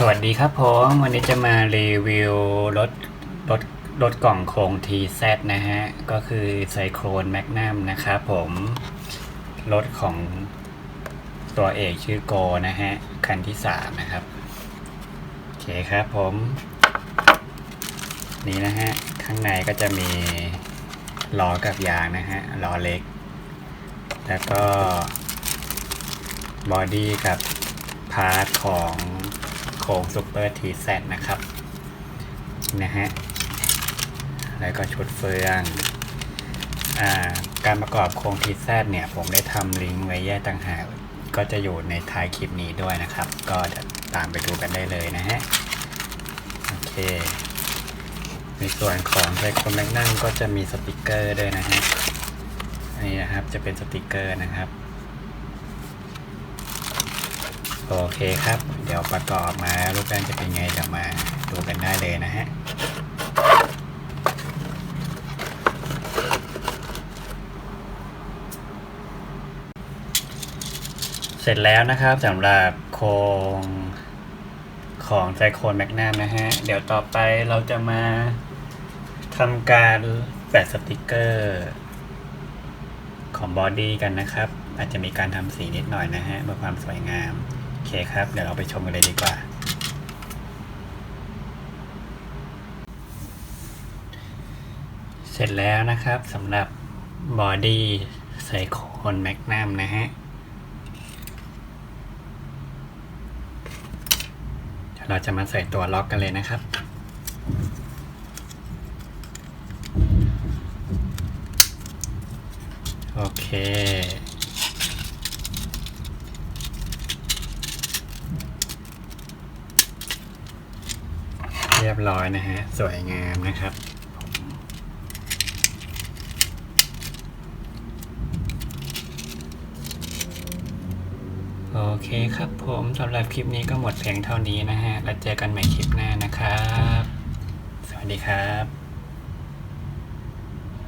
สวัสดีครับผมวันนี้จะมารีวิวรถรถรถกล่องโครง TZ นะฮะ ก็คือไซโครนแมกนัมนะครับผม รถของตัวเอกชื่อโกนะฮะ คันที่สามนะครับ โอเคครับผม นี่นะฮะ ข้างในก็จะมีล้อกับยางนะฮะล้อเล็ก แล้วก็บอดี้กับพาร์ทของ โครงซูเปอร์ทีแซนะครับนะฮะแล้วก็ชุดเฟืองอการประกอบโครงทีแซเนี่ย ผมได้ทำลิงก์ไว้แยกต่างหากก็จะอยู่ในท้ายคลิปนี้ด้วยนะครับ ก็ตามไปดูกันได้เลยนะฮะโอเค ในส่วนของไซโครแมกนัมก็จะมีสติกเกอร์ด้วยนะฮะนนี้นะครับจะเป็นสติกเกอร์นะครับ โอเคครับ เดี๋ยวประกอบมารูปร่างจะเป็นไงเดี๋ยวมาดูกันได้เลยนะฮะเสร็จแล้วนะครับสำหรับโครงของไซโคนแมกนัมนะฮะ เดี๋ยวต่อไปเราจะมาทำการแปะสติกเกอร์ของบอดี้กันนะครับ อาจจะมีการทำสีนิดหน่อยนะฮะเพื่อความสวยงาม เคครับ เดี๋ยวเราไปชมกันเลยดีกว่า เสร็จแล้วนะครับสำหรับบอดี้ไซโคนแมกนัมนะฮะเดี๋ยวเราจะมาใส่ตัวล็อกกันเลยนะครับ โอเค เรียบร้อยนะฮะ สวยงามนะครับโอเคครับผมสำหรับคลิปนี้ก็หมดเพียงเท่านี้นะฮะ แล้วเจอกันใหม่คลิปหน้านะครับ สวัสดีครับ